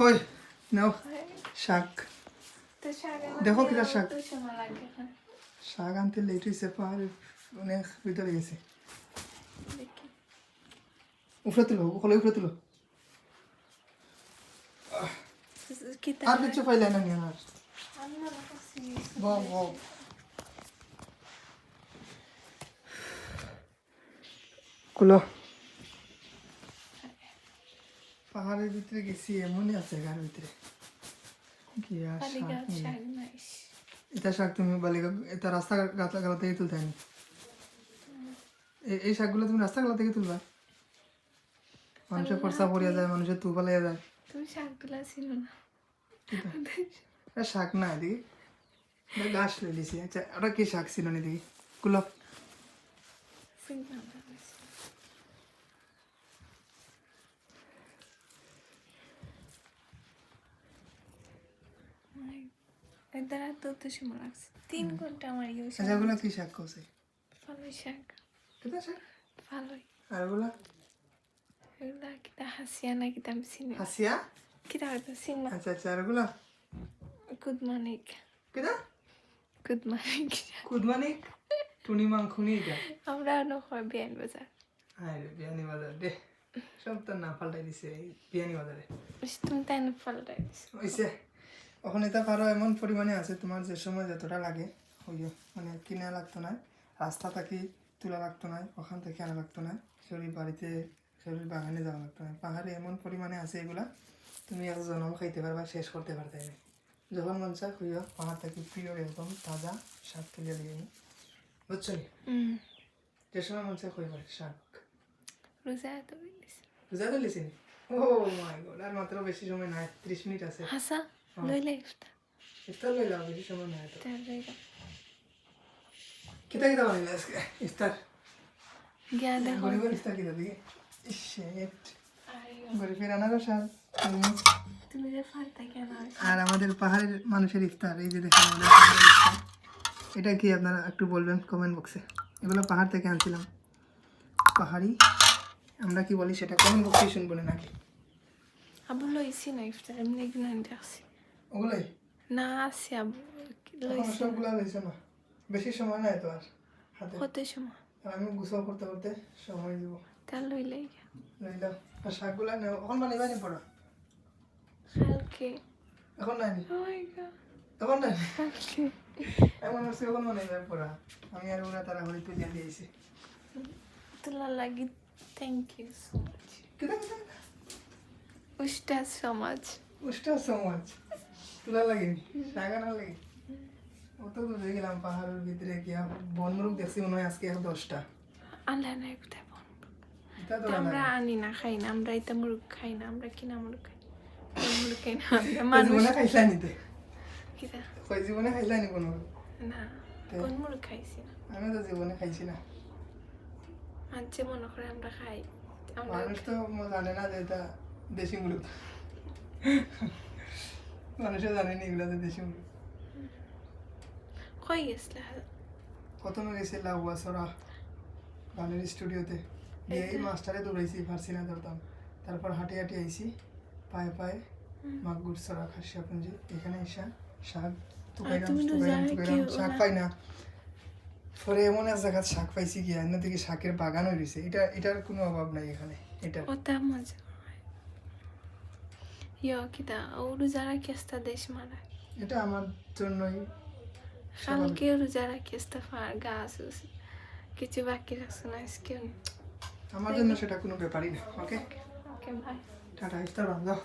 কই নাও শাক দেখো কিটা শাক। হ্যাঁ শাক আনতে লেট হয়েছে পাহাড়ের অনেক ভিতরে গেছে উপরে তুলো ওখানে উপরে তুলো আর কিছু পাইলে না নিয়ে আর বাহ কুলো পাহাড়ের ভিতরে গেছি এমনই আছে গার ভিতরে। কি আর এটা শাক তুমি বালিকা এটা রাস্তা গালা থেকে তুলতে হয়নি এই- শাকগুলো তুমি রাস্তা গালা থেকে তুলবা? মানুষের খরচা পড়িয়া যায় মানুষের তু পালাইয়া যায়। তুমি শাক তুলা ছিল না। এটা? শাক না এদিকে। গাছ লিছি আচ্ছা ওটা কি শাক ছিল না এদিকে? গুলো এদারা তো তো সময় লাগছে তিন ঘণ্টা আমার ইয়ে আচ্ছা ওগুলো কি শাক করছে ফালুই শাক। এটা শাক? ফালুই। আর এগুলা? কিতা হাসিয়া না আমি চিনি হাসিয়া? কিতা হয়তো চিনবা আচ্ছা আচ্ছা আর ওগুলা গুড মর্নিং কেটা গুড মর্নিং কুদমানি টুনি মাংখুনি এটা? আমরা নয় বিয়ান বাজার। আরে বিয়ানি বাজার দে। সব তোর নাম পাল্টাই দিছে বিয়ানি বাজারে। তুমি তাই না পাল্টাই দিছো? ওখানে তা পারো এমন পরিমাণে আছে তোমার যে সময় যতটা লাগে হইও। মানে কিনা লাগতো না রাস্তা থেকে তোলা লাগতো না ওখান থেকে আনা লাগতো না শরীর বাড়িতে শরীর বাগানে যাওয়া লাগতো না। পাহাড়ে এমন পরিমাণে আছে এগুলা তুমি এক জনম খাইতে পারবা শেষ করতে পারতে যখন মন চায় হইও পাহাড় থেকে প্রিয় একদম তাজা শাক তুলে দিয়ে নি বুঝছ? নি যে সময় মন চায় কইবার শাক। রোজা তো ফেলেছি নি ও মাই গড আর মাত্র বেশি সময় নাই ত্রিশ মিনিট আছে। হাসা? লইলে ইফতার ইফতার লইলাম বেশি সময় নাই তো তার লইলা কিতা কিতা বানাইলে আজকে ইফতার গিয়া দেখো গরিবের ইফতার কিতা দিকে শেট গরিবের আনারস আর তরমুজ। তুমি যে ফালতা কেন আর আমাদের পাহাড়ের মানুষের ইফতার এই যে দেখেন এটা কি আপনারা একটু বলবেন কমেন্ট বক্সে এগুলো পাহাড় থেকে আনছিলাম পাহাড়ি আমরা কি বলি সেটা কমেন্ট বক্সে শুনব না নাকি আবু লইছি না ইফতার এমনি একদিন আনি দেখছি ওগুলোই? না আছে এখন লইছি। না। বেশি সময় নাই তো আর হাতে। কত সময়। আমি গুছাও করতে করতে সময় দিব। তার লইলে গিয়া লইলাম। আর শাকগুলা নেও। এখন বানাইবা নি পড়া? কালকে। এখন নাই এখন নাই কালকে। এমন হচ্ছে এখন বানাইবা পড়া। আমি আর ওরা তারা হলে তুলিয়া দিয়েছি তোলা লাগি। থ্যাংক ইউ সো মাচ কেটা কেটা উষ্টা সমাজ। উষ্টা সমাজ। তুলা লাগেনি শাক আনা লাগে। অত দূরে গেলাম পাহাড়ের ভিতরে গিয়া বনমুরুখ দেখছি মনে হয় আজকে দশটা। আল্লাহ নাই কোথায় আমরা আনি না খাই না আমরা এটা মুরগ খাই না আমরা কিনা মুরগ খাই। মুরগ খাই না আমরা মানুষ। জীবনে খাইলা নিতে কই জীবনে খাইলা নি কোনো না কোন মুরগ খাইছি না। আমি তো জীবনে খাইছি না। মাঝে মনে করে আমরা খাই। মানুষ তো জানে না যে এটা দেশি মুরগ। মানুষে জানেনি এগুলো দেশি মুরগ কই গেছিল? প্রথমে গেছি গানের স্টুডিওতে। গিয়ে মাস্টারে দৌড়াইছি পারছি না ধরতাম। তারপর হাঁটি হাঁটি আইছি পায়ে পায়ে মাগুর সরা খাসিয়াপুঞ্জি এখানে এসা শাক কি শাক পাই না। পরে এমন এক জায়গায় শাক পাইছি গিয়া এনে থেকে শাকের বাগান হয়ে রয়েছে এটা এটার কোনো অভাব নাই এখানে এটা মজা। ইয় কিতা? রোজা রোজারা কেস্তা দেশ মারা। এটা আমার জন্যই কালকে রোজারা কেস্তা ফার গাছ কিছু বাকি রাখছো না আজকে আমার জন্য সেটা কোনো ব্যাপারই না ওকে ওকে ভাই টাটা ইফতার বান্ধব